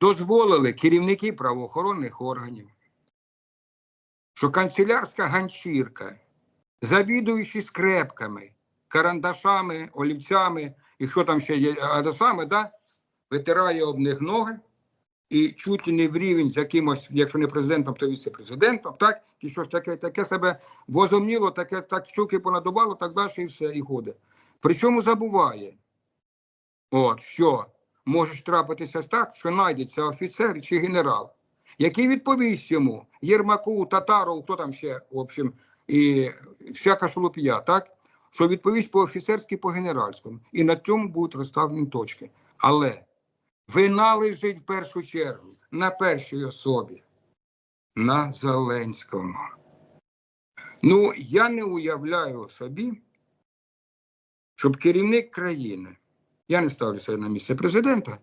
дозволили керівники правоохоронних органів, що канцелярська ганчірка, завідуючи скрепками, карандашами, олівцями і хто там ще є, адасами, да, витирає об них ноги і чуть не в рівень з якимось, якщо не президентом, то віце-президентом, так, і щось таке, таке себе возомніло, таке так щуки понадувало, так далі і все, і ходить. Причому забуває, от, що може трапитися так, що знайдеться офіцер чи генерал, який відповість йому Єрмаку, Татару, хто там ще, в общем, і всяка шелуп'я, так? Що відповість по офіцерськи, по генеральському. І на цьому будуть розставлені точки. Але вина лежить в першу чергу на першій особі, на Зеленському. Ну, я не уявляю собі, щоб керівник країни, я не ставлю себе на місце президента,